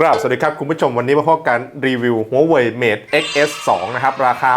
ครับสวัสดีครับ คุณผู้ชมวันนี้มาพบกันรีวิว Huawei Mate XS 2 นะครับ ราคา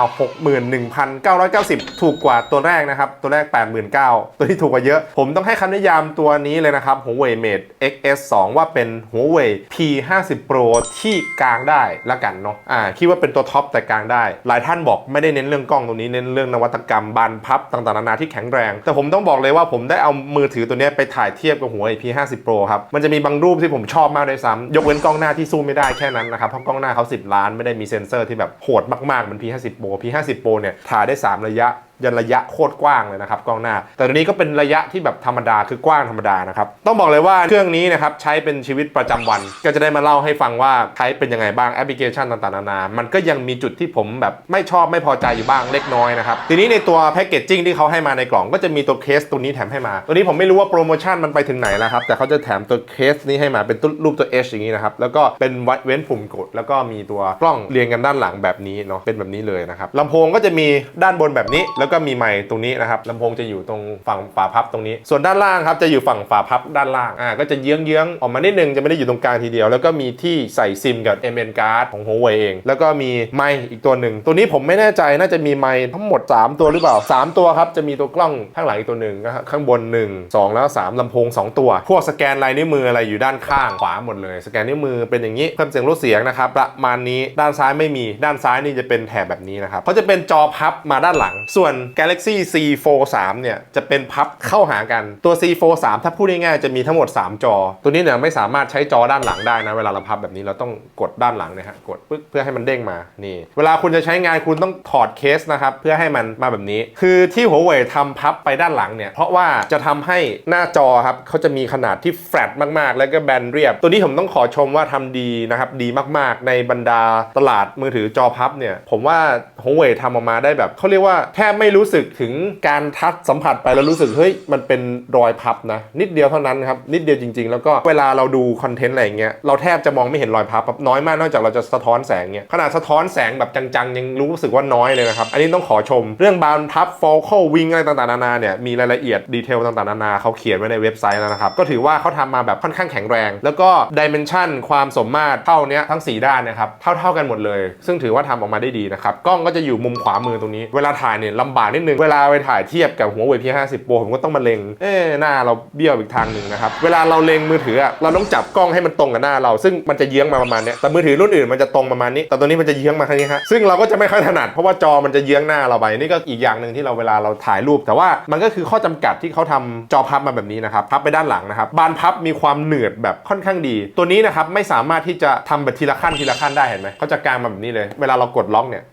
61,990 ถูกกว่าตัวแรกนะครับ ตัวแรก 89,000ตัวที่ถูกกว่าเยอะ ผมต้องให้คำนิยามตัวนี้เลยนะครับ Huawei Mate XS 2 ว่าเป็น Huawei P50 Pro ที่กลางได้ละกันเนาะอ่าคิดว่าเป็นตัวท็อปแต่กลางได้ หลายท่านบอกไม่ได้เน้นเรื่องกล้องตรงนี้เน้นเรื่องนวัตกรรมบานพับต่างๆนานาที่แข็งแรง แต่ผมต้องบอกเลยว่าผมได้เอามือถือตัวนี้ไปถ่ายเทียบกับ Huawei P50 Pro ครับมันจะมีบางรูปที่ผมชอบมากด้วยซ้ำยกเว้นกล้องหน้าที่สู้ไม่ได้แค่นั้นนะครับเพราะกล้องหน้าเขา 10 ล้านไม่ได้มีเซ็นเซอร์ที่แบบโหดมากๆเหมือน P50 Pro P50 Pro เนี่ยถ่ายได้ 3 ระยะ ยันระยะโคตรกว้างเลยนะครับกล้องหน้า แต่ตัวนี้ก็เป็นระยะที่แบบธรรมดาคือกว้างธรรมดานะครับต้องบอกเลยว่าเครื่องนี้นะครับใช้เป็นชีวิตประจำวัน ก็จะได้มาเล่าให้ฟังว่าใช้เป็นยังไงบ้างแอปพลิเคชันต่างๆนานา มันก็ยังมีจุดที่ผมแบบไม่ชอบไม่พอใจอยู่บ้างเล็กน้อยนะครับทีนี้ในตัวแพคเกจจิ้งที่เขาให้มาในกล่องก็จะมีตัวเคสตัวนี้แถมให้มา ตัวนี้ผมไม่รู้ว่าโปรโมชั่นมันไปถึงไหนแล้วครับแต่เขาจะแถมตัวเคสนี้ให้มาเป็นรูปตัว H อย่างนี้นะครับแล้วก็เป็นเว้นปุ่มกด แล้วก็มีตัวกล้องเรียงกันด้านหลังแบบนี้เนาะเป็นแบบนี้เลยนะครับลำโพงก็จะมีด้านบนแบบนี้แล้วก็มีไมค์ตรงนี้นะครับลำโพงจะอยู่ตรงฝั่งฝาพับตรงนี้ ส่วนด้านล่างครับจะอยู่ฝั่งฝาพับด้านล่างอ่าก็จะเยื้องเยื้องออกมานิดนึงจะไม่ได้อยู่ตรงกลางทีเดียว แล้วก็มีที่ใส่ซิมกับ MN card ของ Huawei เอง แล้วก็มีไมค์อีกตัวหนึ่งตัวนี้ผมไม่แน่ใจน่าจะมีไมค์ทั้งหมด 3 ตัวหรือเปล่า 3 ตัวครับจะมีตัวกล้องข้างหลังอีกตัวหนึ่งข้างบน 1 2 แล้ว 3ลำโพง 2 ตัว พวกสแกนลายนิ้วมืออะไรอยู่ด้านข้างขวาหมดเลย สแกนนิ้วมือเป็นอย่างนี้เพิ่มเสียงลดเสียงนะครับประมาณนี้ด้านซ้ายไม่มีด้านซ้ายนี่จะเป็นแถบแบบนี้นะครับเขาจะเป็นจอพับมาด้านหลัง ส่วน Galaxy C Fold 3เนี่ยจะเป็นพับเข้าหากันตัว C Fold 3ถ้าพูดง่ายๆจะมีทั้งหมด 3 จอ ตัวนี้เนี่ยไม่สามารถใช้จอด้านหลังได้นะ เวลาเราพับแบบนี้เราต้องกดด้านหลังนี่ยฮะกดปึ๊บเพื่อให้มันเด้งมานี่ เวลาคุณจะใช้งานคุณต้องถอดเคสนะครับเพื่อให้มันมาแบบนี้ คือที่หัวเว่ยทำพับไปด้านหลังเนี่ยเพราะว่าจะทำให้หน้าจอครับเขาจะมีขนาดที่แฟลตมากๆ แล้วก็แบนเรียบ ตัวนี้ผมต้องขอชมว่าทำดีนะครับดีมากๆ ในบรรดาตลาดมือถือจอพับเนี่ยผมว่าหัวเว่ยทำออกมาได้แบบเขาเรียกว่าแทบไม่ไม่รู้สึกถึงการทัชสัมผัสไปแล้วรู้สึกเฮ้ยมันเป็นรอยพับนะ นิดเดียวเท่านั้นครับนิดเดียวจริง ๆ แล้วก็เวลาเราดูคอนเทนต์อะไรอย่างเงี้ยเราแทบจะมองไม่เห็นรอยพับน้อยมากนอกจากเราจะสะท้อนแสงเงี้ยขนาดสะท้อนแสงแบบจังๆ ยังรู้สึกว่าน้อยเลยนะครับอันนี้ต้องขอชม เรื่องบานพับโฟกัลวิงอะไรต่างๆนานาเนี่ยมีรายละเอียดดีเทลต่างๆนานาเขาเขียนไว้ในเว็บไซต์แล้วนะครับก็ถือว่าเขาทำมาแบบค่อนข้างแข็งแรง แล้วก็ดิเมนชันความสมมาตรเท่าเนี้ยทั้ง 4 ด้านนะครับเท่าๆกันหมดเลย ซึ่งถือว่าทำออกมาได้ดีนะครับกล้องก็จะอยู่มุมขวามือตรงนี้เวลาถ่ายเนี่ยลำบากนิดนึง เวลาไปถ่ายเทียบกับหัวเว่ย P50 Pro ผมก็ต้องมาเล็ง เอ๊ะหน้าเราเบี้ยวอีกทางหนึ่งนะครับ เวลาเราเล็งมือถือเราต้องจับกล้องให้มันตรงกับหน้าเรา ซึ่งมันจะเยื้องมาประมาณเนี้ยแต่มือถือรุ่นอื่นมันจะตรงประมาณนี้ แต่ตัวนี้มันจะเยื้องมาแค่นี้ฮะ ซึ่งเราก็จะไม่ค่อยถนัดเพราะว่าจอมันจะเยื้องหน้าเราไป นี่ก็อีกอย่างหนึ่งที่เราเวลาเราถ่ายรูป แต่ว่ามันก็คือข้อจำกัดที่เขาทำจอพับมาแบบนี้นะครับ พับไปด้านหลังนะครับ บานพับมีความเหนืดแบบค่อนข้างดี ตัวนี้นะครับไม่สามารถที่จะทำแบบทีละขั้นทีละขั้นได้เห็นไหมเขาจะกางมาแบบนี้เลย เวลาเรากดล็อกเนี่ย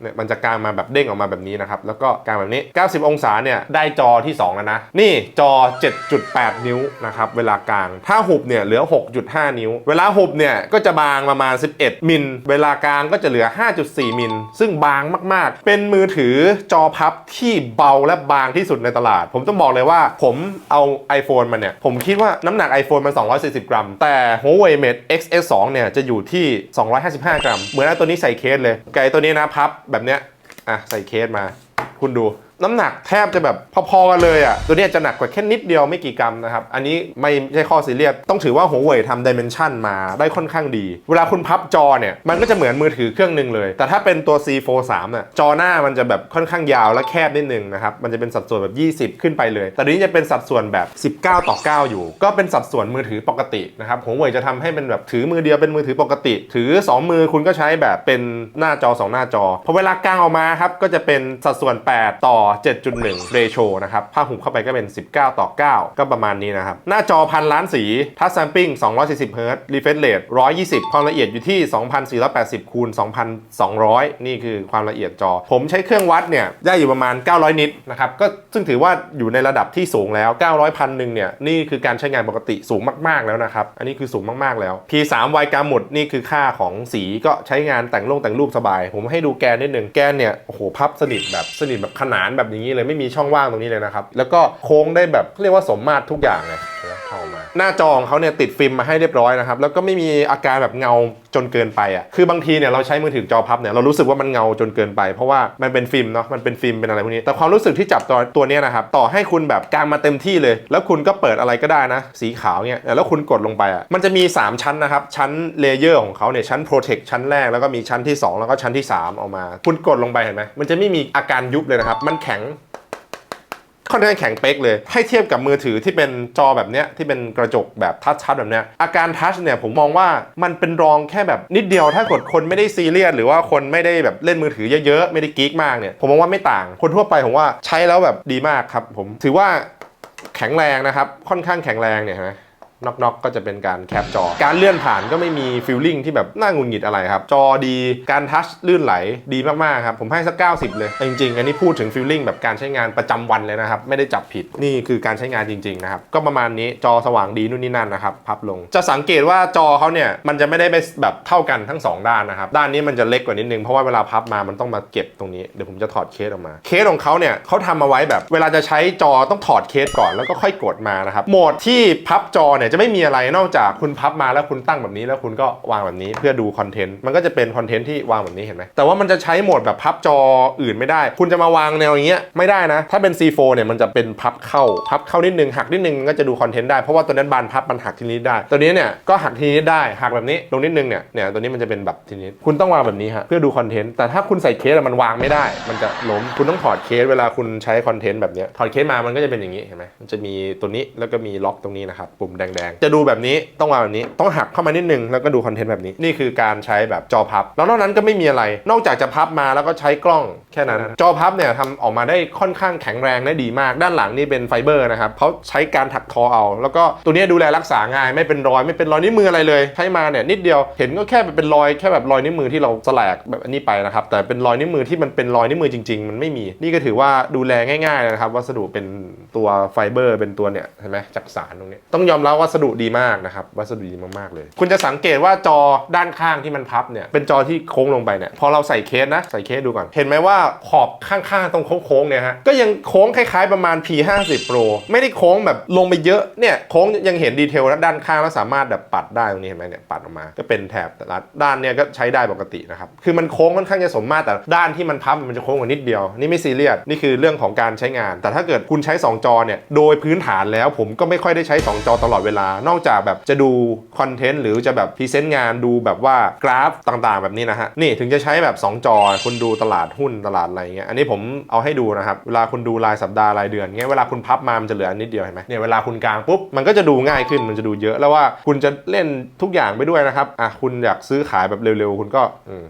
เนี่ยมันจะกลางมาแบบเด้งออกมาแบบนี้นะครับ แล้วก็กางแบบนี้ 90 องศาเนี่ยได้จอที่ 2 แล้วนะ นี่จอ 7.8 นิ้วนะครับ เวลากลาง ถ้าหุบเนี่ยเหลือ 6.5 นิ้ว เวลาหุบเนี่ยก็จะบางประมาณ 11 มิล เวลากลางก็จะเหลือ 5.4 มิล ซึ่งบางมากๆ เป็นมือถือจอพับที่เบาและบางที่สุดในตลาด ผมต้องบอกเลยว่าผมเอา iPhone มาเนี่ย ผมคิดว่าน้ำหนัก iPhone มัน 240 กรัม แต่ Huawei Mate XS 2 เนี่ยจะอยู่ที่ 255 กรัม เหมือนตัวนี้ใส่เคสเลยไกตัวนี้นะพับแบบเนี้ยอะใส่เคสมา คุณดู น้ำหนักแทบจะแบบพอๆกันเลยอะ ตัวนี้จะหนักกว่าแค่นิดเดียวไม่กี่กรัมนะครับ อันนี้ไม่ใช่ข้อซีเรียส ต้องถือว่าหัวเว่ยทำดิเมนชันมาได้ค่อนข้างดี เวลาคุณพับจอเนี่ย มันก็จะเหมือนมือถือเครื่องหนึ่งเลย แต่ถ้าเป็นตัว C Fold 3เนี่ยจอหน้ามันจะแบบค่อนข้างยาวและแคบนิดนึงนะครับ มันจะเป็นสัดส่วนแบบ 20 ขึ้นไปเลย แต่นี้จะเป็นสัดส่วนแบบ 19 ต่อ 9 อยู่ ก็เป็นสัดส่วนมือถือปกตินะครับหัวเว่ยจะทำให้เป็นแบบถือมือเดียวเป็นมือถือปกติ ถือ 2 มือคุณก็ใช้แบบเป็นหน้าจอ 2 หน้าจอพอเวลากางออกมาครับก็จะเป็นสัดส่วน 8 ต่อ7.1 เรโชนะครับภาพหุบเข้าไปก็เป็น 19 ต่อ 9 ก็ประมาณนี้นะครับ หน้าจอพันล้านสี ทัชแซมปิ้ง 240 เฮิร์ตซ์รีเฟรชเรท120 ความละเอียดอยู่ที่ 2,480 คูณ 2,200 นี่คือความละเอียดจอ ผมใช้เครื่องวัดเนี่ยได้อยู่ประมาณ 900 นิตนะครับ ก็ซึ่งถือว่าอยู่ในระดับที่สูงแล้ว 900พันหนึ่งเนี่ย นี่คือการใช้งานปกติสูงมาก ๆ แล้วนะครับ อันนี้คือสูงมาก ๆ แล้ว P3 ไวกาหมดนี่คือค่าของสีก็ใช้งานแต่งลงแต่งรูปสบาย ผมให้ดูแกนนิดนึง แกนเนี่ย โอ้โห พับสนิทแบบสนิทแบบขนานแบบอย่างนี้เลยไม่มีช่องว่างตรงนี้เลยนะครับ แล้วก็โค้งได้แบบเขาเรียกว่าสมมาตรทุกอย่างเลยเข้ามา หน้าจอของเขาเนี่ยติดฟิล์มมาให้เรียบร้อยนะครับ แล้วก็ไม่มีอาการแบบเงาจนเกินไปอะ คือบางทีเนี่ยเราใช้มือถือจอพับเนี่ยเรารู้สึกว่ามันเงาจนเกินไป เพราะว่ามันเป็นฟิล์มเนาะ มันเป็นฟิล์มเป็นอะไรพวกนี้ แต่ความรู้สึกที่จับตัวตัวเนี้ยนะครับ ต่อให้คุณแบบกางมาเต็มที่เลย แล้วคุณก็เปิดอะไรก็ได้นะ สีขาวเนี่ย แล้วคุณกดลงไปอะ มันจะมี 3 ชั้นนะครับ ชั้นเลเยอร์ของเขาเนี่ย ชั้น Protect ชั้นแรก แล้วก็มีชั้นที่ 2 แล้วก็ชั้นที่ 3 ออกมา คุณกดลงไปเห็นไหมมันจะไม่มีอาการยุบเลยนะครับ มันแแข็งค่อนข้างแข็งเป๊กเลย ให้เทียบกับมือถือที่เป็นจอแบบเนี้ยที่เป็นกระจกแบบทัชชัดแบบเนี้ยอาการทัชเนี่ยผมมองว่ามันเป็นรองแค่แบบนิดเดียวถ้ากดคนไม่ได้ซีเรียสหรือว่าคนไม่ได้แบบเล่นมือถือเยอะๆ ไม่ได้กิ๊กมากเนี่ย ผมมองว่าไม่ต่างคนทั่วไปผมว่าใช้แล้วแบบดีมากครับผมถือว่าแข็งแรงนะครับ ค่อนข้างแข็งแรงเนี่ยนไหม น็อกน็อกก็จะเป็นการแคปจอ การเลื่อนผ่านก็ไม่มีฟิลลิ่งที่แบบน่างุนหงิดอะไรครับ จอดีการทัชลื่นไหลดีมากๆครับ ผมให้สัก 90 เลยจริงๆ อันนี้พูดถึงฟิลลิ่งแบบการใช้งานประจำวันเลยนะครับ ไม่ได้จับผิดนี่คือการใช้งานจริงๆนะครับก็ประมาณนี้จอสว่างดีนู่นนี่นั่นนะครับพับลงจะสังเกตว่าจอเขาเนี่ยมันจะไม่ได้ไปแบบเท่ากันทั้งสองด้านนะครับด้านนี้มันจะเล็กกว่านิดนึงเพราะว่าเวลาพับมามันต้องมาเก็บตรงนี้เดี๋ยวผมจะถอดเคสออกมา เคสของเขาเนี่ยเขาทำมาไว้แบบ เวลาจะใช้จอต้องถอดเคสก่อนแล้วก็ค่อยกดมานะครับโหมดที่พับจอเนี่ยจะไม่มีอะไรนอกจากคุณพับมาแล้วคุณตั้งแบบนี้แล้วคุณก็วางแบบนี้เพื่อดูคอนเทนต์มันก็จะเป็นคอนเทนต์ที่วางแบบนี้เห็นไหมแต่ว่ามันจะใช้โหมดแบบพับจออื่นไม่ได้ คุณจะมาวางแนวอย่างเงี้ยไม่ได้นะ ถ้าเป็น C4 เนี่ยมันจะเป็นพับเข้าพับเข้านิดนึงหักนิดนึงก็จะดูคอนเทนต์ได้เพราะว่าตัวนั้นบานพับมันหักทีนี้ได้ ตัวนี้เนี่ยก็หักทีนี้ได้หักแบบนี้ลงนิดนึงเนี่ยเนี่ยตัวนี้มันจะเป็นแบบทีนี้คุณต้องวางแบบนี้ฮะเพื่อดูคอนเทนต์แต่ถ้าคุณใส่เคสมันวางไม่ได้ มันจะล้มคุณต้องถอดเคสเวลาคุณใช้คอนเทนต์แบบเนี้ยถอดเคสมามันก็จะเป็นอย่างนี้เห็นไหมมันจะมีตัวนี้แล้วก็มีล็อกตรงนี้นะครับปุ่มแดงๆจะดูแบบนี้ต้องวาแบบนี้ต้องหักเข้ามานิดนึงแล้วก็ดูคอนเทนต์แบบนี้นี่คือการใช้แบบจอพับ แล้วนอกนั้นก็ไม่มีอะไร นอกจากจะพับมาแล้วก็ใช้กล้องแค่นั้น จอพับเนี่ยทำออกมาได้ค่อนข้างแข็งแรงได้ดีมาก ด้านหลังนี่เป็นไฟเบอร์นะครับเขาใช้การถักทอเอา แล้วก็ตัวนี้ดูแลรักษาง่ายไม่เป็นรอยไม่เป็นรอยนิ้วมืออะไรเลยใช้มาเนี่ยนิดเดียวเห็นก็แค่เป็นรอยแค่แบบรอยนิ้วมือที่เราสลกแบบอันนี้ไปนะครับแต่เป็นรอยนิ้วมือที่มันเป็นรอยนิ้วมือจริง ๆ มันไม่มีนี่ก็ถือว่าดูแลง่ายๆนะครับวัสดุเป็นตัวไฟเบอร์เป็นตัวเนี่ยเห็นไหมจักสารตรงนี้ต้องยอมรับวัสดุดีมากนะครับ วัสดุดีมากๆเลย คุณจะสังเกตว่าจอด้านข้างที่มันพับเนี่ยเป็นจอที่โค้งลงไปเนี่ยพอเราใส่เคสนะใส่เคสดูก่อน เห็นไหมว่าขอบข้างๆตรงโค้งๆเนี่ยฮะก็ยังโค้งคล้ายๆประมาณ P50 Pro ไม่ได้โค้งแบบลงไปเยอะเนี่ยโค้งยังเห็นดีเทลแล้วด้านข้างแล้วสามารถแบบปัดได้ตรงนี้เห็นไหมเนี่ยปัดออกมา ก็เป็นแถบแต่ละด้านเนี่ยก็ใช้ได้ปกตินะครับคือมันโค้งค่อนข้างจะสมมาตรแต่ด้านที่มันพับมันจะโค้งกว่านิดเดียวนี่ไม่ซีเรียสนี่คือเรื่องของการใช้งาน แต่ถ้าเกิดคุณใช้ 2 จอเนี่ยโดยพื้นฐานแล้วผมก็ไม่ค่อยได้ใช้ 2 จอตลอดเวลานอกจากแบบจะดูคอนเทนต์หรือจะแบบพรีเซนต์งานดูแบบว่ากราฟต่างๆ แบบนี้นะฮะ นี่ถึงจะใช้แบบ 2 จอคุณดูตลาดหุ้นตลาดอะไรเงี้ยอันนี้ผมเอาให้ดูนะครับ เวลาคุณดูรายสัปดาห์รายเดือนเงี้ยเวลาคุณพับมามันจะเหลืออันนิดเดียวเห็นไหมเนี่ยเวลาคุณกลางปุ๊บมันก็จะดูง่ายขึ้นมันจะดูเยอะแล้วว่าคุณจะเล่นทุกอย่างไปด้วยนะครับอะคุณอยากซื้อขายแบบเร็วๆ คุณก็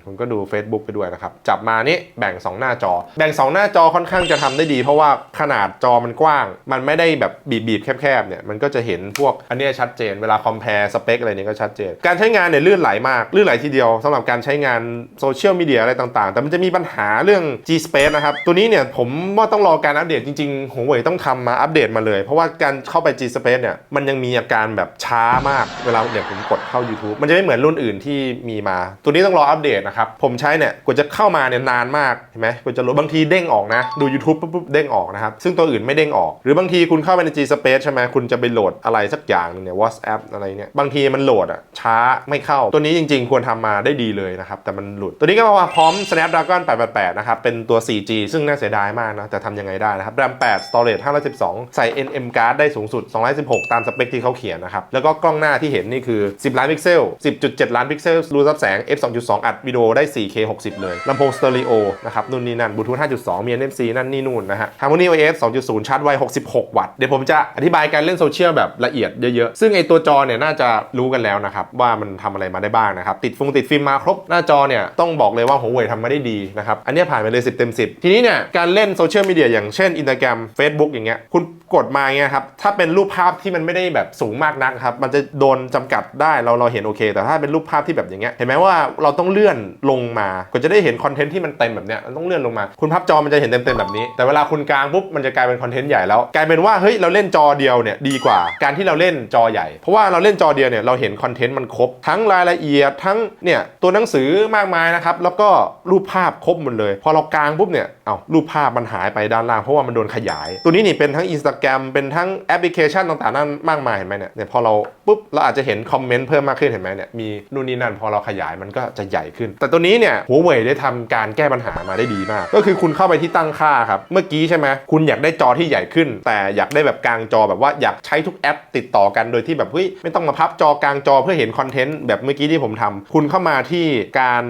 คุณก็ดู Facebook ไปด้วยนะครับจับมานี่แบ่ง 2 หน้าจอ แบ่ง 2 หน้าจอค่อนข้างจะทำได้ดี เพราะว่าขนาดจอมันกว้าง มันไม่ได้แบบบีบๆแคบๆเนี่ยมันก็จะเห็นพวกอันเนี้ยชัดเจนเวลาคอมเพลสเปคอะไรเนี่ยก็ชัดเจน การใช้งานเนี่ยลื่นไหลมาก ลื่นไหลทีเดียวสำหรับการใช้งานโซเชียลมีเดียอะไรต่างๆ แต่มันจะมีปัญหาเรื่อง G Space นะครับ ตัวนี้เนี่ยผมว่าต้องรอการอัปเดตจริงๆหัวเว่ยต้องทำมาอัปเดตมาเลย เพราะว่าการเข้าไป G Space เนี่ยมันยังมีอาการแบบช้ามากเวลาเนี่ยผมกดเข้า YouTube มันจะไม่เหมือนรุ่นอื่นที่มีมา ตัวนี้ต้องรออัปเดตนะครับผมใช้เนี่ยกว่าจะเข้ามาเนี่ยนานมากเห็นไหมกว่าจะโหลดบางทีเด้งออกนะดู YouTube ปุ๊บปุ๊บเด้งออกนะครับซึ่งตัวอื่นไม่เด้งออก หรือบางทีคุณเข้าไปใน G Space ใช่ไหมคุณจะไปโหลดอะไรสักอย่างหนึงเนี่ย WhatsApp อะไรเนี่ยบางทีมันโหลดอะช้าไม่เข้า ตัวนี้จริงๆ ควรทำมาได้ดีเลยนะครับ แต่มันหลุด ตัวนี้ก็มาพร้อม Snapdragon 888 นะครับ เป็นตัว 4G ซึ่งน่าเสียดายมากนะ แต่ทำยังไงได้นะครับ RAM 8 Storage 512 ใส่ NM card ได้สูงสุด 216 ตามสเปคที่เขาเขียนนะครับ แล้วก็กล้องหน้าที่เห็นนี่คือ 10 ล้านพิกเซล 10.7 ล้านพิกเซล รูรับแสง f 2.2 อัดวิดีโอได้ 4K 60 เลยลำโพงสเตอริโอนะครับนู่นนี่นั่นบลูทูธ5.2 มี NFC นั่นนี่นู่นนะฮะ Harmony OS 2.0ชาร์จไว66 วัตต์เดี๋ยวผมจะอธิบายการเล่นโซเชียลแบบละเอียดเยอะๆ ซึ่งไอตัวจอเนี่ยน่าจะรู้กันแล้วนะครับว่ามันทำอะไรมาได้บ้างนะครับติดฟงติดฟิล์มมาครบหน้าจอเนี่ยต้องบอกเลยว่าหัวเว่ยทำมาได้ดีนะครับอันนี้ผ่านไปเลย 10 เต็ม 10 ทีนี้เนี่ยการเล่นโซเชียลมีเดียอย่างเช่น Instagram Facebook อย่างเงี้ยคุณกดมาเงี้ยครับถ้าเป็นรูปภาพที่มันไม่ได้แบบสูงมากนักครับมันจะโดนจำกัดได้เราเราเห็นโอเค แต่ถ้าเป็นรูปภาพที่แบบอย่างเงี้ยเห็นไหมว่าเราต้องเลื่อนลงมาก็จะได้เห็นคอนเทนต์ที่มันเต็มแบบเนี้ยมันต้องเลื่อนลงมา คุณพับจอมันจะเห็นเต็มๆแบบนี้ แต่เวลาคุณกางปุ๊บมันจะกลายเป็นคอนเทนต์ใหญ่แล้วกลายเป็นว่าเฮ้ยเราเล่นจอเดียวเนี่ยดีกว่าการที่เราเล่นจอใหญ่ เพราะว่าเราเล่นจอเดียวเนี่ยเราเห็นคอนเทนต์มันครบ ทั้งรายละเอียดทั้งเนี่ยตัวหนังสือมากมายนะครับแล้วก็รูปภาพครบหมดเลย พอเรากางปุ๊บเนี่ยเอารูปภาพมันหายไปด้านล่างเพราะว่ามันโดนขยาย ตัวนี้นี่เป็นทั้ง Instagram เป็นทั้งแอปพลิเคชันต่างๆนั่นมากมายเห็นไหมเนี่ยเนี่ยพอเราปุ๊บเราอาจจะเห็นคอมเมนต์เพิ่มมากขึ้นเห็นไหมเนี่ยมีนู่นนี่นั่นพอเราขยายมันก็จะใหญ่ขึ้น แต่ตัวนี้เนี่ยหัวเว่ยได้ทำการแก้ปัญหามาได้ดีมาก ก็คือคุณเข้าไปที่ตั้งค่าครับเมื่อกี้ใช่ไหมคุณอยากได้จอที่ใหญ่ขึ้น แต่อยากได้แบบกลางจอแบบว่าอยากใช้ทุกแอปติดต่อกันโดยที่แบบเฮ้ยไม่ต้องมาพับจอกลางจอเพื่อเห็นคอนเทนต์แบบเมื่อกี้ที่ผมทำคุณเข้ามาที่การ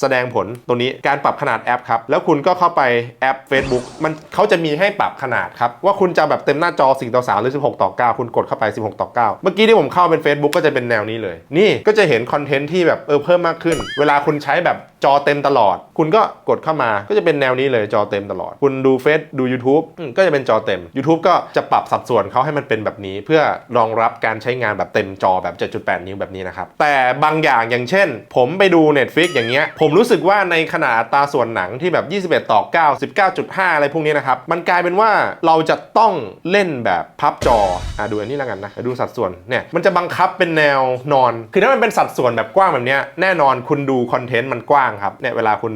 แสดงผลตัวนี้การปรับขนาดแอปครับ แล้วคุณก็เข้าไปแอป Facebook มันเขาจะมีให้ปรับขนาดครับ ว่าคุณจะแบบเต็มหน้าจอ4ต่อ3หรือ 16 ต่อ 9 คุณกดเข้าไป 16 ต่อ 9 เมื่อกี้ที่ผมเข้าเป็น Facebook ก็จะเป็นแนวนี้เลย นี่ก็จะเห็นคอนเทนต์ที่แบบเออเพิ่มมากขึ้น เวลาคุณใช้แบบ จอเต็มตลอด คุณก็กดเข้ามาก็จะเป็นแนวนี้เลยจอเต็มตลอด คุณดูเฟซดู YouTube ก็จะเป็นจอเต็ม YouTube ก็จะปรับสัดส่วนเขาให้มันเป็นแบบนี้ เพื่อรองรับการใช้งานแบบเต็มจอแบบ 7.8 นิ้วแบบนี้นะครับ แต่บางอย่างอย่างเช่น ผมไปดู Netflix อย่างเงี้ยผมรู้สึกว่าในขนาดตาส่วนหนังที่แบบ 21 ต่อ 9 19.5 อะไรพวกนี้นะครับ มันกลายเป็นว่าเราจะต้องเล่นแบบพับจออะดูอันนี้แล้วกันนะดูสัดส่วนเนี่ยมันจะบังคับเป็นแนวนอน คือถ้ามันเป็นสัดส่วนแบบกว้างแบบเนี้ยแน่นอนคุณดูคอนเทนต์มันกว้างครับเนี่ยเวลาคุณ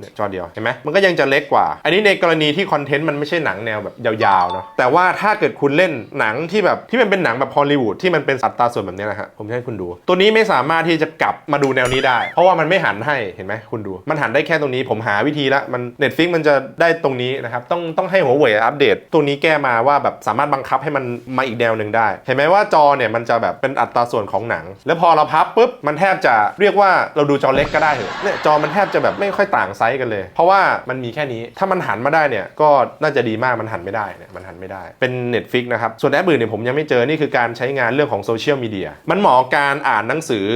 เนี่ยจอเดียวเห็นไหมมันก็ยังจะเล็กกว่า อันนี้ในกรณีที่คอนเทนต์มันไม่ใช่หนังแนวแบบยาวๆเนาะแต่ว่าถ้าเกิดคุณเล่นหนังที่แบบที่มันเป็นหนังแบบฮอลลีวูดที่มันเป็นอัตราส่วนแบบนี้นะฮะผมจะให้คุณดู ตัวนี้ไม่สามารถที่จะกลับมาดูแนวนี้ได้ เพราะว่ามันไม่หันให้เห็นไหมคุณดูมันหันได้แค่ตรงนี้ผมหาวิธีละมัน Netflix มันจะได้ตรงนี้นะครับต้องต้องให้หัวเว่ยอัปเดต ตัวนี้แก้มาว่าแบบสามารถบังคับให้มันมาอีกแนวหนึ่งได้ เห็นไหมว่าจอเนี่ยมันจะแบบเป็นอัตราส่วนของหนัง แล้วพอเราพับปุ๊บมันแทบจะเรียกว่าเราดูจอเล็กก็ได้เหอเนี่ยจอมันแทบจะแบบไม่ค่อยต่างไซส์กันเลย เพราะว่ามันมีแค่นี้ถ้ามันหันมาได้เนี่ยก็น่าจะดีมากมันหันไม่ได้เนี่ยมันหันไม่ได้เป็น Netflix นะครับส่วนแอปอื่นเนี่ยผมยังไม่เจอนี่คือการใช้งานเรื่องของโซเชียลมีเดียมันเหมาะกับการอ่านหนังสือ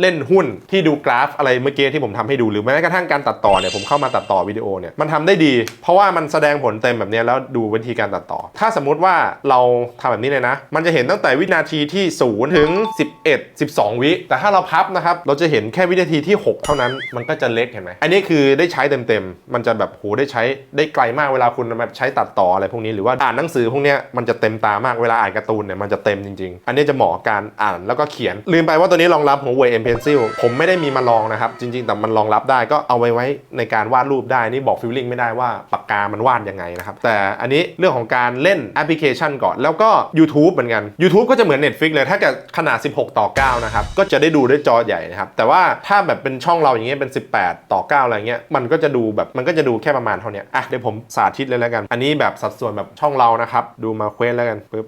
เล่นหุ้นที่ดูกราฟอะไรเมื่อกี้ที่ผมทำให้ดูหรือแม้กระทั่งการตัดต่อเนี่ยผมเข้ามาตัดต่อวิดีโอเนี่ยมันทำได้ดี เพราะว่ามันแสดงผลเต็มแบบเนี้ยแล้วดูวิธีการตัดต่อ ถ้าสมมุติว่าเราทำแบบนี้เลยนะ มันจะเห็นตั้งแต่วินาทีที่ 0 ถึง 11 12 วิ แต่ถ้าเราพับนะครับ เราจะเห็นแค่วินาทีที่ 6 เท่านั้นมันก็จะเล็กเห็นไหมอันนี้คือได้ใช้เต็มๆมันจะแบบโหได้ใช้ได้ไกลมากเวลาคุณแบบใช้ตัดต่ออะไรพวกนี้หรือว่าอ่านหนังสือพวกเนี้ยมันจะเต็มตามากเวลาอ่านการ์ตูนเนี่ยมันจะเต็มจริง ๆ อันนี้จะเหมาะการอ่านแล้วก็เขียนลืมไปว่าตัวนี้รองรับหัวเว่ย n c i l ผมไม่ได้มีมาลองนะครับ จริง ๆ แต่มันรองรับได้ก็เอาไว้ไว้ในการวาดรูปได้นี่บอกฟิลลิ่งไม่ได้ว่าปากกามันวาดยังไงนะครับ แต่อันนี้เรื่องของการเล่นแอปพลิเคชันก่อน แล้วก็ YouTube เหมือนกัน YouTube ก็จะเหมือน Netflix เลยถ้าเกิดขนาด 16 ต่อ 9 นะครับ ก็จะได้ดูด้วยจอใหญ่นะครับ แต่ว่าถ้าแบบเป็นช่องเราอย่างเงี้ยเป็น 18 ต่อ 9 อะไรเงี้ยมันก็จะดูแบบมันก็จะดูแค่ประมาณเท่านี้อะเดี๋ยวผมสาธิตเลยแล้วกัน อันนี้แบบสัดส่วนแบบช่องเรานะครับดูมาเควสแล้วกันปึ๊บ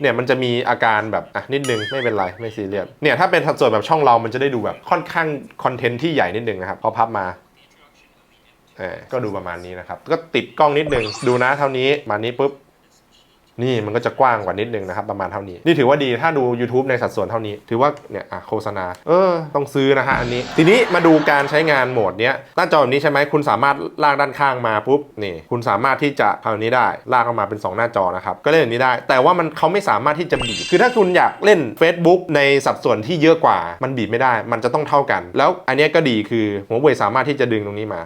เนี่ยมันจะมีอาการแบบอะนิดนึงไม่เป็นไรไม่ซีเรียสเนี่ยถ้าเป็นสัดส่วนแบบช่องเรามันจะได้ดูแบบค่อนข้างคอนเทนต์ที่ใหญ่นิดนึงนะครับพอพับมาเออก็ดูประมาณนี้นะครับ ก็ติดกล้องนิดนึงดูนะเท่านี้มานี้ปุ๊บ นี่มันก็จะกว้างกว่านิดนึงนะครับประมาณเท่านี้ นี่ถือว่าดีถ้าดู YouTube ในสัดส่วนเท่านี้ ถือว่าเนี่ยอะโฆษณา เออ ต้องซื้อนะฮะอันนี้ ทีนี้มาดูการใช้งานโหมดเนี้ยหน้าจอแบบนี้ใช่ไหมคุณสามารถลากด้านข้างมาปุ๊บนี่ คุณสามารถที่จะทำนี้ได้ลากออกมาเป็น 2 หน้าจอนะครับก็เล่นแบบนี้ได้ แต่ว่ามันเขาไม่สามารถที่จะบีบคือถ้าคุณอยากเล่น Facebook ในสัดส่วนที่เยอะกว่ามันบีบไม่ได้ มันจะต้องเท่ากัน แล้วอันนี้ก็ดีคือหัวเว่ยสามารถที่จะดึงตรงนี้มา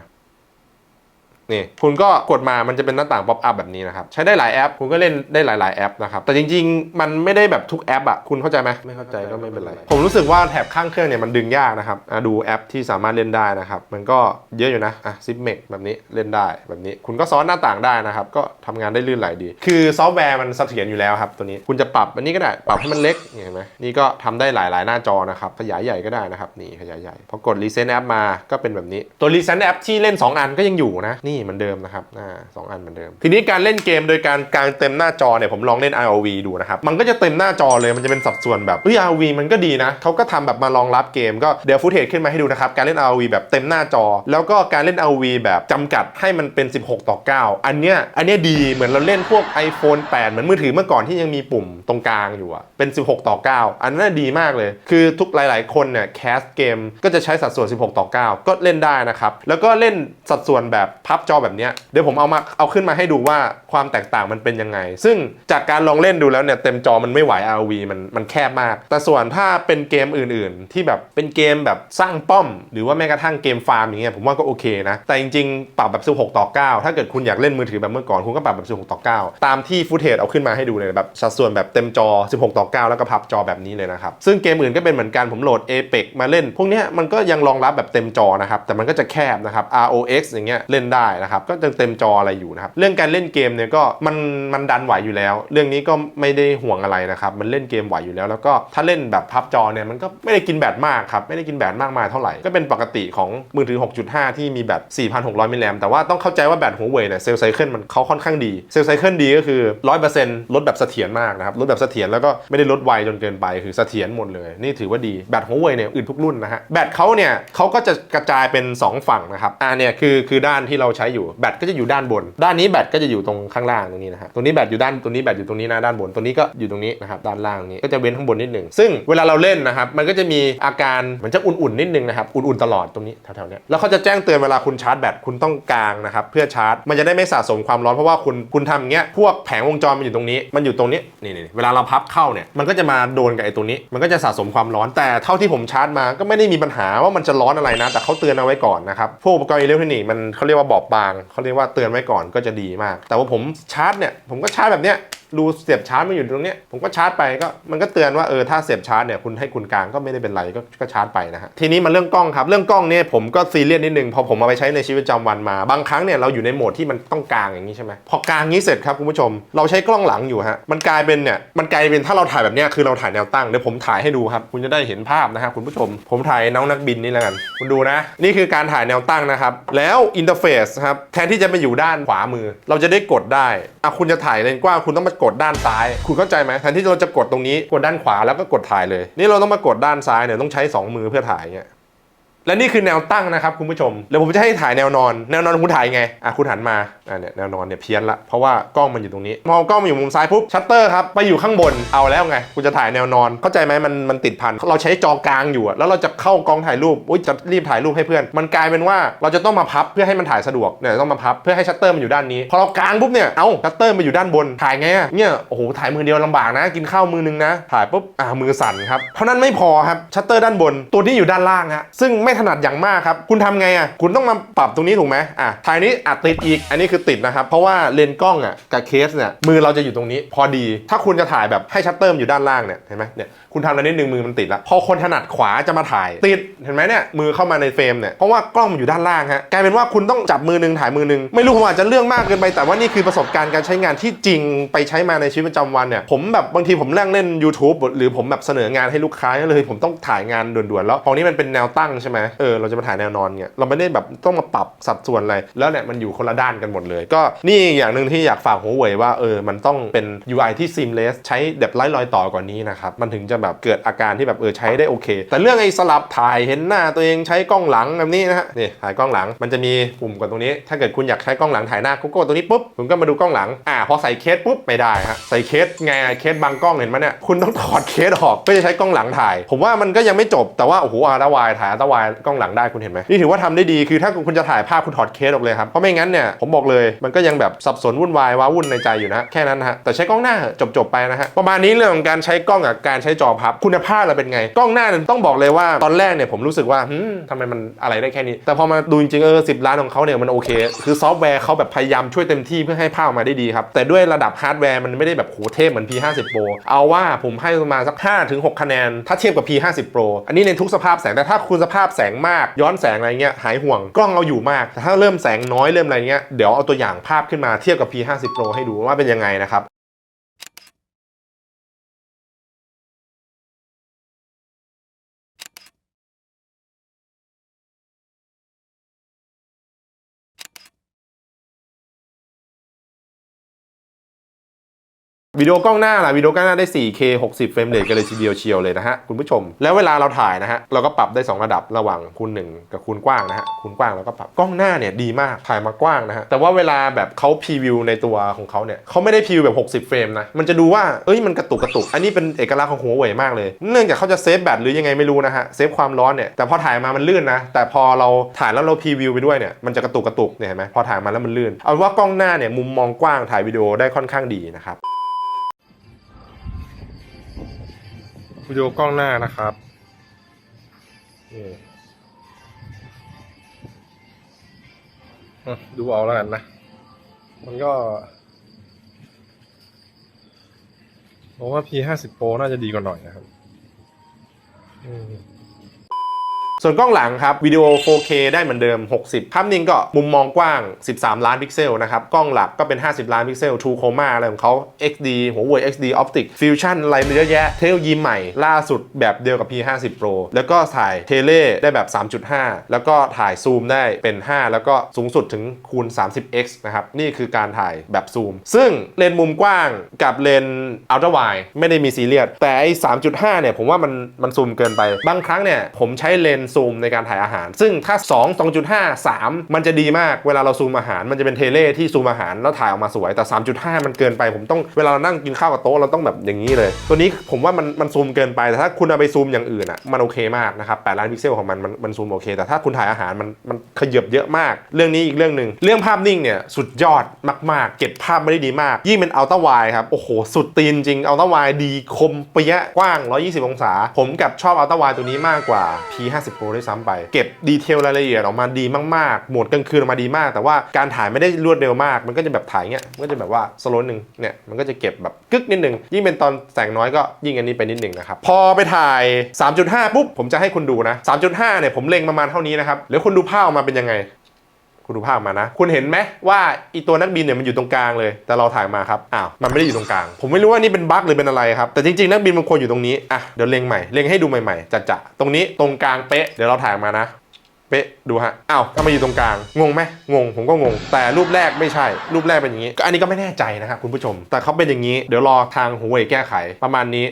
นี่คุณก็กดมามันจะเป็นหน้าต่างป๊อปอัพแบบนี้นะครับ ใช้ได้หลายแอป คุณก็เล่นได้หลาย ๆ แอปนะครับ แต่จริง ๆ มันไม่ได้แบบทุกแอปอะ คุณเข้าใจไหมไม่เข้าใจก็ไม่เป็นไร ผมรู้สึกว่าแถบข้างเครื่องเนี่ยมันดึงยากนะครับอะดูแอปที่สามารถเล่นได้นะครับ มันก็เยอะอยู่นะอะซิปเมกแบบนี้เล่นได้แบบนี้ คุณก็ซ้อนหน้าต่างได้นะครับ ก็ทำงานได้ลื่นไหลดี คือซอฟต์แวร์มันเสถียรอยู่แล้วครับตัวนี้ คุณจะปรับอันนี้ก็ได้ ปรับให้มันเล็กนี่เห็นไหมนี่ก็ทำได้หลาย ๆ หน้าจอนะครับขยายใหญ่ก็ได้นะครับนี่ขยายใหญ่พอกดรีเซนต์แอปมาก็เป็นแบบนี้ตัวรีเซนต์แอปที่เล่น 2 อันก็ยังอยู่นะนี่เหมือนเดิมนะครับอ่าสองอันเหมือนเดิม ทีนี้การเล่นเกมโดยการกางเต็มหน้าจอเนี่ยผมลองเล่น ROV ดูนะครับ มันก็จะเต็มหน้าจอเลยมันจะเป็นสัดส่วนแบบเฮ้ย ROV มันก็ดีนะเขาก็ทำแบบมารองรับเกม ก็เดี๋ยวฟุตเทจขึ้นมาให้ดูนะครับการเล่น ROV แบบเต็มหน้าจอ แล้วก็การเล่น ROV แบบจำกัดให้มันเป็น 16 ต่อ 9 อันเนี้ยอันเนี้ยดีเหมือนเราเล่นพวก iPhone 8 เหมือนมือถือเมื่อก่อนที่ยังมีปุ่มตรงกลางอยู่อะเป็น 16 ต่อ 9 อันนั้นดีมากเลย คือทุกหลาย ๆ คนเนี่ยแคสเกมก็จะใช้สัดส่วน 16 ต่อ 9 ก็เล่นได้นะครับแล้วก็เล่นสัดส่วนแบบพับจอแบบเนี้เดี๋ยวผมเอามาเอาขึ้นมาให้ดูว่าความแตกต่างมันเป็นยังไง ซึ่งจากการลองเล่นดูแล้วเนี่ยเต็มจอมันไม่ไหว ROV มันมันแคบมาก แต่ส่วนถ้าเป็นเกมอื่น ๆ ที่แบบเป็นเกมแบบสร้างป้อม หรือว่าแม้กระทั่งเกมฟาร์มอย่างเงี้ยผมว่าก็โอเคนะ แต่จริง ๆ ปรับแบบ 16 ต่อ 9 ถ้าเกิดคุณอยากเล่นมือถือแบบเมื่อก่อนคุณก็ปรับแบบ 16 ต่อ 9 ตามที่ฟุตเทจเอาขึ้นมาให้ดูเลยแบบสัดส่วนแบบเต็มจอ 16 ต่อ 9 แล้วก็พับจอแบบนี้เลยนะครับซึ่งเกมอื่นก็เป็นเหมือนกันผมโหลด Apex มาเล่น พวกเนี้ยมันก็ยังรองรับแบบเต็มจอนะครับแต่มันก็จะแคบนะครับ ROX อย่างเงี้ยเล่นได้นะครับก็จะเต็มจออะไรอยู่นะครับเรื่องการเล่นเกมเนี่ยก็มันมันดันไหวอยู่แล้ว เรื่องนี้ก็ไม่ได้ห่วงอะไรนะครับมันเล่นเกมไหวอยู่แล้ว แล้วก็ถ้าเล่นแบบพับจอเนี่ยมันก็ไม่ได้กินแบตมากครับไม่ได้กินแบตมากมายเท่าไหร่ก็เป็นปกติของมือถือ 6.5 ที่มีแบต 4,600 มิลลิแอมแต่ว่าต้องเข้าใจว่าแบตหัวเว่ยเนี่ยเซลล์ไซเคิลมันเขาค่อนข้างดีเซลล์ไซเคิลดีก็คือ 100%ลดแบบเสถียรมากนะครับลดแบบเสถียรแล้วก็ไม่ได้ลดไวจนเกินไปคือเสถียรหมดเลย นี่ถือว่าดีแบตหัวเว่ยเนี่ยอื่นทุกรุ่นนะฮะแบตเขาเนี่ยเขาก็จะกระจายเป็น 2 ฝั่งนะครับอ่าเนี่ยคือคือด้านที่เราใช้อยู่แบตก็จะอยู่ด้านบน ด้านนี้แบตก็จะอยู่ตรงข้างล่างตรงนี้นะฮะตรงนี้แบตอยู่ด้านตรงนี้แบตอยู่ตรงนี้นะด้านบนตรงนี้ก็อยู่ตรงนี้นะครับด้านล่างนี้ก็จะเว้นข้างบนนิดหนึ่งซึ่งเวลาเราเล่นนะครับมันก็จะมีอาการเหมือนจะอุ่นๆนิดนึงนะครับอุ่นๆตลอดตรงนี้แถวๆเนี้ยแล้วเขาจะแจ้งเตือนเวลาคุณชาร์จแบตคุณต้องกางนะครับเพื่อชาร์จ มันจะได้ไม่สะสมความร้อนเพราะว่าคุณคุณทำอย่างเงี้ยพวกแผงวงจรมันอยู่ตรงนี้ มันอยู่ตรงนี้นี่นี่เวลาเราพับเข้าเนี่ยมันก็จะมาโดนกับไอ้ตัวนี้ มันก็จะสะสมความร้อนแต่เท่าที่ผมชาร์จมาก็ไม่ได้มีปัญหาว่ามันจะร้อนอะไรนะ แต่เขาเตือนเอาไว้ก่อนนะครับพวกอุปกรณ์อิเล็กทรอนิกส์มันเขาเรียกว่าบอบบางเขาเรียกว่าเตือนไว้ก่อนก็จะดีมาก แต่ว่าผมชาร์จเนี่ยผมก็ชาร์จแบบเนี้ย รูเสียบชาร์จมันอยู่ตรงเนี้ยผมก็ชาร์จไปก็มันก็เตือนว่าเออถ้าเสียบชาร์จเนี่ยคุณให้คุณกลางก็ไม่ได้เป็นไรก็ก็ชาร์จไปนะฮะทีนี้มาเรื่องกล้องครับเรื่องกล้องเนี่ยผมก็ซีเรียสนิดนึงพอผมเอาไปใช้ในชีวิตประจำวันมา บางครั้งเนี่ยเราอยู่ในโหมดที่มันต้องกลางอย่างนี้ใช่ไหมพอกลางนี้เสร็จครับคุณผู้ชม เราใช้กล้องหลังอยู่ฮะมันกลายเป็นเนี่ยมันกลายเป็นถ้าเราถ่ายแบบเนี้ยคือเราถ่ายแนวตั้งเดี๋ยวผมถ่ายให้ดูครับคุณจะได้เห็นภาพนะครับคุณผู้ชม ผมถ่ายน้องนักบินนี่แล้วกันคุณดูนะ นี่คือการถ่ายแนวตั้งนะครับแล้วอินเทอร์เฟซครับแทนที่จะไปอยู่ด้านขวามือ เราจะได้กดได้อะคุณจะถ่ายเลนกว้างคุณต้องมากดด้านซ้าย คุณเข้าใจไหมแทนที่เราจะกดตรงนี้กดด้านขวาแล้วก็กดถ่ายเลย นี่เราต้องมากดด้านซ้ายเนี่ยต้องใช้ 2 มือเพื่อถ่ายเงี้ย และนี่คือแนวตั้งนะครับคุณผู้ชม แล้วผมจะให้ถ่ายแนวนอน แนวนอนคุณถ่ายไง อะคุณหันมา อะเนี่ยแนวนอนเนี่ยเพี้ยนละ เพราะว่ากล้องมันอยู่ตรงนี้ พอกล้องมันอยู่มุมซ้ายปุ๊บชัตเตอร์ครับ ไปอยู่ข้างบน เอาแล้วไง คุณจะถ่ายแนวนอน เข้าใจไหมมันมันติดพัน เราใช้จอกลางอยู่อะแล้วเราจะเข้ากล้องถ่ายรูป อุ้ยจะรีบถ่ายรูปให้เพื่อน มันกลายเป็นว่าเราจะต้องมาพับเพื่อให้มันถ่ายสะดวก เนี่ยต้องมาพับเพื่อให้ชัตเตอร์มันอยู่ด้านนี้ พอเรากางปุ๊บเนี่ย เอ้าชัตเตอร์มันอยู่ด้านบน ถ่ายไงเนี่ยโอ้โหถ่ายมือเดียวลำบากนะ กินข้าวมือนึงนะ ถ่ายปุ๊บอ่ามือสั่นครับเท่านั้นไม่พอครับชัตเตอร์ด้านบนตัวนี้อยู่ด้านล่างฮะซึ่งไม่ถนัดอย่างมากครับ คุณทำไงอะ คุณต้องมาปรับตรงนี้ถูกไหมอะถ่ายนี้อัดติดอีก อันนี้คือติดนะครับ เพราะว่าเลนส์กล้องอะกับเคสเนี่ยมือเราจะอยู่ตรงนี้ พอดี ถ้าคุณจะถ่ายแบบให้ชัตเตอร์มันอยู่ด้านล่างเนี่ยเห็นไหมเนี่ยคุณทำอะไรนิดนึงมือมันติดละพอคนถนัดขวาจะมาถ่าย ติดเห็นไหมเนี่ยมือเข้ามาในเฟรมเนี่ยเพราะว่ากล้องมันอยู่ด้านล่างฮะกลายเป็นว่าคุณต้องจับมือหนึงถ่ายมือหนึงไม่รู้ผมอาจจะเรื่องมากเกินไปแต่ว่านี่คือประสบการณ์การใช้งานที่จริงไปใช้มาในชีวิตประจำวันเนี่ยผมแบบบางทีผมนั่งเล่น YouTube หรือผมแบบเสนองานให้ลูกค้าเลยผมต้องถ่ายงานด่วนๆแล้วพอนี้มันเป็นแนวตั้งใช่ไหมเออเราจะมาถ่ายแนวนอนเนี่ยเราไม่ได้แบบต้องมาปรับสัดส่วนอะไรแล้วเนี่ยมันอยู่คนละด้านกันหมดเลย ก็นี่อย่างหนึ่งที่อยากฝากหัวเว่ยว่าเออมันต้องเป็น UI ที่ seamless ใช้แบบไร้รอยต่อกว่านี้นะครับมันถึงจะแบบเกิดอาการที่แบบเออใช้ได้โอเค แต่เรื่องไอ้สลับถ่ายเห็นหน้าตัวเองใช้กล้องหลังแบบนี้นะฮะนี่ถ่ายกล้องหลังมันจะมีปุ่มกดตรงนี้ ถ้าเกิดคุณอยากใช้กล้องหลังถ่ายหน้าก็กดตรงนี้ปุ๊บคุณก็มาดูกล้องหลังอ่าพอใส่เคสปุ๊บไม่ได้ฮะใส่เคสไงเคสบางกล้องเห็นไหมเนี่ยคุณต้องถอดเคสออกเพื่อจะใช้กล้องหลังถ่าย ผมว่ามันก็ยังไม่จบแต่ว่าโอ้โหอาตวายถ่ายอาตวายกล้องหลังได้คุณเห็นไหมนี่ถือว่าทำได้ดีคือถ้าคุณจะถ่ายภาพคุณถอดเคสออกเลยครับเพราะไม่งั้นเนี่ยผมบอกเลยมันก็ยังแบบสับสนวุ่นวายว้าวุ่นในใจอยู่นะแค่นั้นนะฮะแต่ใช้กล้องหน้าจบจบๆไปนะฮะประมาณนี้เรื่องของการใช้กล้องกับการใช้จอพับคุณภาพเราเป็นไง กล้องหน้าเนี่ยต้องบอกเลยว่าตอนแรกเนี่ยผมรู้สึกว่าหืมทำไมมันอะไรได้แค่นี้ แต่พอมาดูจริงๆเออสิล้านของเขาเนี่ยมันโอเค คือซอฟต์แวร์เขาแบบพยายามช่วยเต็มที่เพื่อให้ภาพออกมาได้ดีครับแต่ด้วยระดับฮาร์ดแวร์มันไม่ได้แบบโหเทพเหมือน P50 Pro เอาว่าผมให้ประมาณสัก5ถึง6คะแนนถ้าเทียบกับ P50 Pro อันนี้ในทุกสภาพแสงแต่ถ้าคุณสภาพแสงมากย้อนแสงอะไรเงี้ยหายห่วงกล้องเอาอยู่มากแต่ถ้าเริ่มแสงน้อยเริ่มอะไรเงี้ยเดี๋ยวเอาตัวอย่างภาพขึ้นมาเทียบกับ P50 Pro ให้ดูว่าเป็นยังไงนะครับ วิดีโอกล้องหน้าล่ะวิดีโอกล้องหน้าได้ 4K 60 เฟรมเรทกันเลยทีเดียวเชียวเลยนะฮะคุณผู้ชม แล้วเวลาเราถ่ายนะฮะเราก็ปรับได้ 2 ระดับระหว่างคูณ1กับคูณกว้างนะฮะคูณกว้างเราก็ปรับกล้องหน้าเนี่ยดีมากถ่ายมากว้างนะฮะแต่ว่าเวลาแบบเขาพรีวิวในตัวของเขาเนี่ยเขาไม่ได้พรีวิวแบบ 60 เฟรมนะมันจะดูว่าเอ้ยมันกระตุกกระตุกอันนี้เป็นเอกลักษณ์ของหัวเว่ยมากเลยเนื่องจากเขาจะเซฟแบตหรือยังไงไม่รู้นะฮะเซฟความร้อนเนี่ยแต่พอถ่ายมามันลื่นนะแต่พอเราถ่ายแล้วเราพรีวิวไปด้วยเนี่ยมันจะกระตุกกระตุกเนี่ยเห็นไหมพอถ่ายมาแล้วมันลื่นเอาว่ากล้องหน้าเนี่ยมุมมองกว้างถ่ายวิดีโอได้ค่อนข้างดีนะครับ วิดีโอกล้องหน้านะครับนี่อะดูเอาแล้วกันนะ มันก็ผมว่า P 5 0 Pro น่าจะดีกว่าหน่อยนะครับ อืม ส่วนกล้องหลังครับวิดีโอ 4K ได้เหมือนเดิม 60 ภาพนิ่งก็มุมมองกว้าง 13 ล้านพิกเซลนะครับ กล้องหลักก็เป็น 50 ล้านพิกเซล True Chroma อะไรของเขา XD หัวเว่ย XD Optic Fusion อะไรมันเยอะแยะ เทคโนโลยีใหม่ล่าสุดแบบเดียวกับ P50 Pro แล้วก็ถ่ายเทเลได้แบบ 3.5 แล้วก็ถ่ายซูมได้เป็น 5 แล้วก็สูงสุดถึงคูณ 30x นะครับ นี่คือการถ่ายแบบซูม ซึ่งเลนส์มุมกว้างกับเลนส์อัลตร้าไวไม่ได้มีซีเรียสแต่ไอ้3.5เนี่ยผมว่ามันมันซูมเกินไปบางครั้งเนี่ยผมใช้เลนส์ซูมในการถ่ายอาหาร ซึ่งถ้า 2 2.5 3 มันจะดีมากเวลาเราซูมอาหาร มันจะเป็นเทเลที่ซูมอาหารแล้วถ่ายออกมาสวยแต่ 3.5 มันเกินไปผมต้องเวลาเรานั่งกินข้าวกับโต๊ะเราต้องแบบอย่างนี้เลย ตัวนี้ผมว่ามันมันซูมเกินไปแต่ถ้าคุณเอาไปซูมอย่างอื่นอะมันโอเคมากนะครับ8ล้านพิกเซลของมันมันมันซูมโอเค แต่ถ้าคุณถ่ายอาหารมันมันขยับเยอะมาก เรื่องนี้อีกเรื่องหนึ่งเรื่องภาพนิ่งเนี่ยสุดยอดมาก ๆ เก็บภาพไม่ได้ดีมาก ยิ่งเป็นอัลตร้าไวครับโอ้โหสุดตีนจริงอัลตร้าไวดีคมเปี้ยะกว้าง 120 องศา ผมกับชอบอัลตร้าไวตัวนี้มากกว่า P50 Pro ด้วยซ้ำไป เก็บดีเทลรายละเอียดออกมาดีมากๆ โหมดกลางคืนออกมาดีมาก แต่ว่าการถ่ายไม่ได้รวดเร็วมาก มันก็จะแบบถ่ายเงี้ยมันก็จะแบบว่าสโลว์หนึ่งเนี่ยมันก็จะเก็บแบบกึกนิดนึงยิ่งเป็นตอนแสงน้อยก็ยิ่งอันนี้ไปนิดนึงนะครับพอไปถ่าย 3.5 ปุ๊บผมจะให้คุณดูนะ 3.5 เนี่ยผมเล็งประมาณเท่านี้นะครับแล้วคุณดูภาพออกมาเป็นยังไง คุณดูภาพมานะ คุณเห็นไหมว่าอีตัวนักบินเนี่ยมันอยู่ตรงกลางเลย แต่เราถ่ายมาครับอ้าวมันไม่ได้อยู่ตรงกลาง ผมไม่รู้ว่านี่เป็นบั๊กหรือเป็นอะไรครับแต่จริงๆนักบินมันควรอยู่ตรงนี้อะเดี๋ยวเล็งใหม่เล็งให้ดูใหม่ๆจะจะตรงนี้ตรงกลางเป๊ะเดี๋ยวเราถ่ายมานะเป๊ะดูฮะอ้าวทำไมอยู่ตรงกลาง งงไหมงง ผมก็งง แต่รูปแรกไม่ใช่ รูปแรกเป็นอย่างนี้ก็อันนี้ก็ไม่แน่ใจนะครับคุณผู้ชม แต่เขาเป็นอย่างนี้ เดี๋ยวรอทางหัวเว่ยแก้ไขประมาณนี้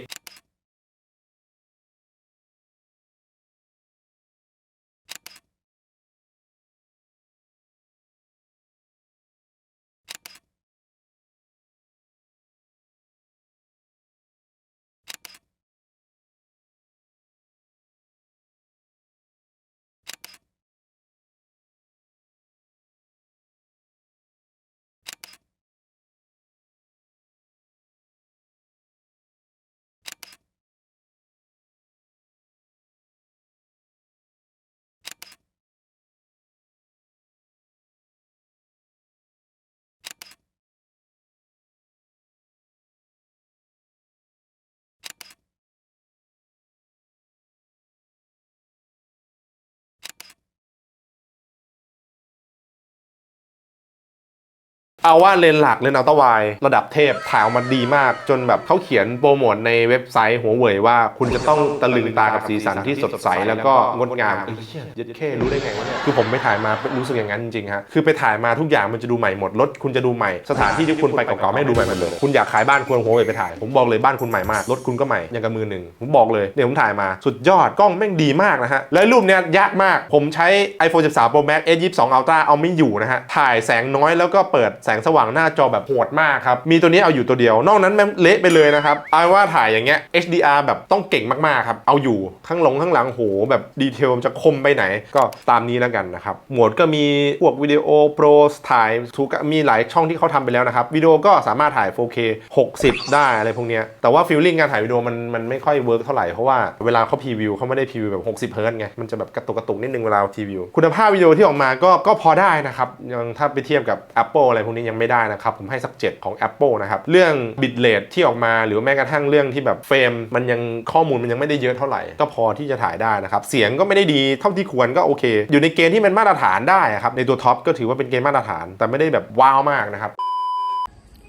เอาว่าเลนส์หลักเลนส์อัลตร้าไวด์ระดับเทพถ่ายออกมาดีมาก จนแบบเขาเขียนโปรโมทในเว็บไซต์หัวเว่ยว่า คุณจะต้องตะลึงตากับสีสันที่สดใส แล้วก็งดงามเยเหี้ยยัดแค่รู้ได้ไงวะเนี่ยคือผมไปถ่ายมารู้สึกอย่างนั้นจริงๆฮะคือไปถ่ายมาทุกอย่างมันจะดูใหม่หมดรถคุณจะดูใหม่สถานที่ที่คุณไปเก่าๆไม่ดูใหม่หมดเลยคุณอยากขายบ้านคุณหัวเว่ยไปถ่ายผมบอกเลยบ้านคุณใหม่มากรถคุณก็ใหม่อย่างกับมือหนึ่งผมบอกเลยเนี่ยผมถ่ายมาสุดยอดกล้องแม่งดีมากนะฮะและรูปเนี้ยยากมากผมใช้ iPhone 13 Pro Max S22 Ultra เอาไม่อยู่นะฮะถ่ายแสงน้อยแล้วก็เปิดสงสว่างหน้าจอแบบโหดมากครับ มีตัวนี้เอาอยู่ตัวเดียว นอกนั้นแม่งเละไปเลยนะครับเอาว่าถ่ายอย่างเงี้ย HDR แบบต้องเก่งมากๆครับเอาอยู่ข้างหลงข้างหลังโหแบบดีเทลมันจะคมไปไหน ก็ตามนี้แล้วกันนะครับโหมดก็มีพวกวิดีโอโปรถ่ายถูกมีหลายช่องที่เขาทำไปแล้วนะครับวิดีโอก็สามารถถ่าย 4K 60 ได้อะไรพวกเนี้ยแต่ว่าฟีลลิ่งการถ่ายวิดีโอมันมันไม่ค่อยเวิร์กเท่าไหร่เพราะว่าเวลาเขาพรีวิวเขาไม่ได้พรีวิวแบบ 60 เฮิร์ตไงมันจะแบบกระตุกกระตุกนิดนึงเวลาพรีวิวคุณภาพวิดีโอที่ออกมาก็ก็พอได้นะครับยังถ้าไปเทียบกับ Apple อะไรพวกนี้ยังไม่ได้นะครับ ผมให้สัก 7 ของ Apple นะครับ เรื่องบิตเรทที่ออกมาหรือแม้กระทั่งเรื่องที่แบบเฟรม มันยังข้อมูลมันยังไม่ได้เยอะเท่าไหร่ ก็พอที่จะถ่ายได้นะครับ เสียงก็ไม่ได้ดีเท่าที่ควรก็โอเค อยู่ในเกณฑ์ที่เป็นมาตรฐานได้อะครับในตัวท็อปก็ถือว่าเป็นเกณฑ์มาตรฐาน แต่ไม่ได้แบบว้าวมากนะครับ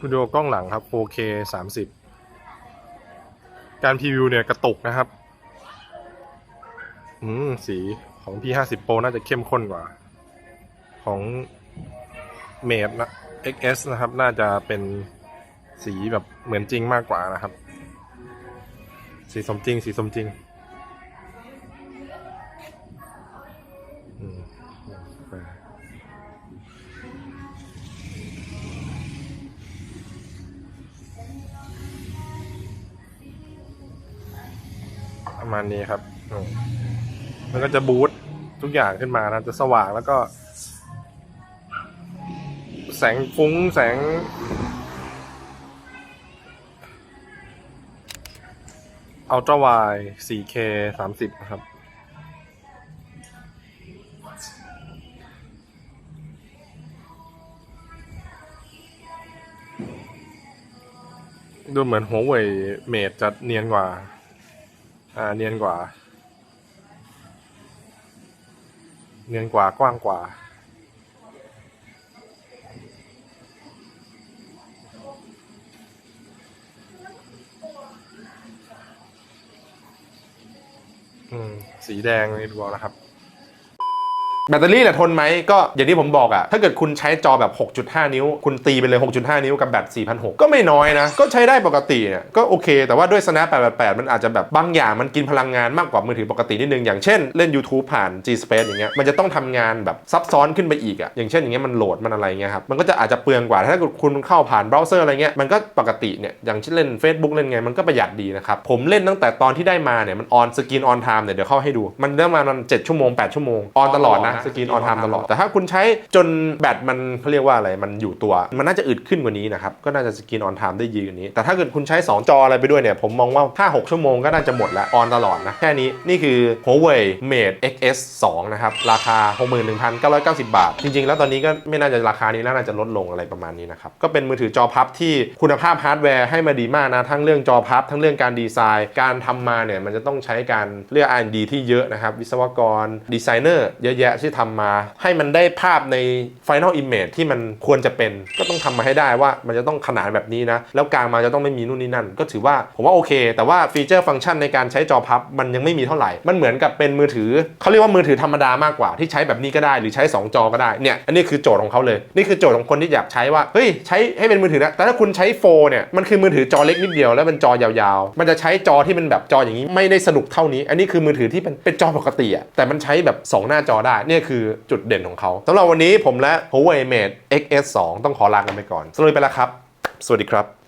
วิดีโอกล้องหลังครับ 4K 30 การพรีวิวเนี่ยกระตุกนะครับ อืม สีของ P50 Pro น่าจะเข้มข้นกว่า ของเมดนะ XS นะครับ น่าจะเป็นสีแบบเหมือนจริงมากกว่านะครับ สีสมจริง สีสมจริงประมาณนี้ครับมมันก็จะบูตทุกอย่างขึ้นมานะ จะสว่างแล้วก็ แสงฟุ้งแสง อัลตร้าไว 4K 30 นะครับ ดูเหมือนหัวเว่ยเมดจะเนียนกว่า อ่า เนียนกว่า เนียนกว่ากว้างกว่า อืมสีแดงนี่ดูเอานะครับ แบตเตอรี่แหละทนไหมก็อย่างที่ผมบอกอะถ้าเกิดคุณใช้จอแบบ 6.5 นิ้ว คุณตีไปเลย 6.5 นิ้วกับแบต4,600 ก็ไม่น้อยนะ ก็ใช้ได้ปกติเนี่ยก็โอเค แต่ว่าด้วย Snap 888 มันอาจจะแบบบางอย่างมันกินพลังงานมากกว่ามือถือปกตินิดนึง อย่างเช่นเล่น YouTube ผ่าน G Space อย่างเงี้ยมันจะต้องทำงานแบบซับซ้อนขึ้นไปอีกอะอย่างเช่นอย่างเงี้ยมันโหลดมันอะไรเงี้ยครับมันก็จะอาจจะเปลืองกว่าถ้าเกิดคุณเข้าผ่านเบราว์เซอร์อะไรเงี้ยมันก็ปกติเนี่ยอย่างเช่นเล่น Facebook เล่นไงมันก็ประหยัดดีนะครับผมเล่นตั้งแต่ตอนที่ได้มาเนี่ยมันออนสกรีนออนไทม์เนี่ยเดี๋ยวเข้าให้ดูมันได้มามาณ7ชั่วโมง8ชั่วโมงออนตลอดนะสกรีนออนไทม์ตลอด แต่ถ้าคุณใช้จนแบตมันเขาเรียกว่าอะไร มันอยู่ตัว มันน่าจะอึดขึ้นกว่านี้นะครับ ก็น่าจะสกรีนออนไทม์ได้ยืนกว่านี้ แต่ถ้าเกิดคุณใช้ 2 จออะไรไปด้วยเนี่ย ผมมองว่า 5-6 ชั่วโมงก็น่าจะหมดแล้วออนตลอดนะ แค่นี้ นี่คือ Huawei Mate XS 2 นะครับ ราคา 61,990 บาท จริง ๆ แล้วตอนนี้ก็ไม่น่าจะราคานี้แล้วน่าจะลดลงอะไรประมาณนี้นะครับ ก็เป็นมือถือจอพับที่คุณภาพฮาร์ดแวร์ให้มาดีมากนะ ทั้งเรื่องจอพับ ทั้งเรื่องการดีไซน์ การทำมาเนี่ยมันจะต้องใช้การเรียก R&D ที่เยอะนะครับ วิศวกร ดีไซเนอร์ เยอะแยะที่ทำมา ให้มันได้ภาพใน Final Image ที่มันควรจะเป็น ก็ต้องทำมาให้ได้ว่ามันจะต้องขนาดแบบนี้นะ แล้วกลางมาจะต้องไม่มีนู่นนี่นั่น ก็ถือว่าผมว่าโอเค แต่ว่าฟีเจอร์ฟังก์ชันในการใช้จอพับมันยังไม่มีเท่าไหร่ มันเหมือนกับเป็นมือถือเขาเรียกว่ามือถือธรรมดามากกว่าที่ใช้แบบนี้ก็ได้หรือใช้ 2 จอก็ได้เนี่ยอันนี้คือโจทย์ของเขาเลยนี่คือโจทย์ของคนที่อยากใช้ว่าเฮ้ยใช้ให้เป็นมือถือนะแต่ถ้าคุณใช้โฟเนี่ยมันคือมือถือจอเล็กนิดเดียวแล้วเป็นจอยาวๆ มันจะใช้จอที่มันแบบจออย่างนี้ไม่ได้สนุกเท่านี้ อันนี้คือมือถือที่เป็นเป็นจอปกติอะแต่มันใช้แบบ 2 หน้าจอได้เนี่ยคือจุดเด่นของเขาสำหรับวันนี้ผมและ Huawei Mate XS 2 ต้องขอลากันไปก่อนสรุปไปแล้วครับ สวัสดีครับ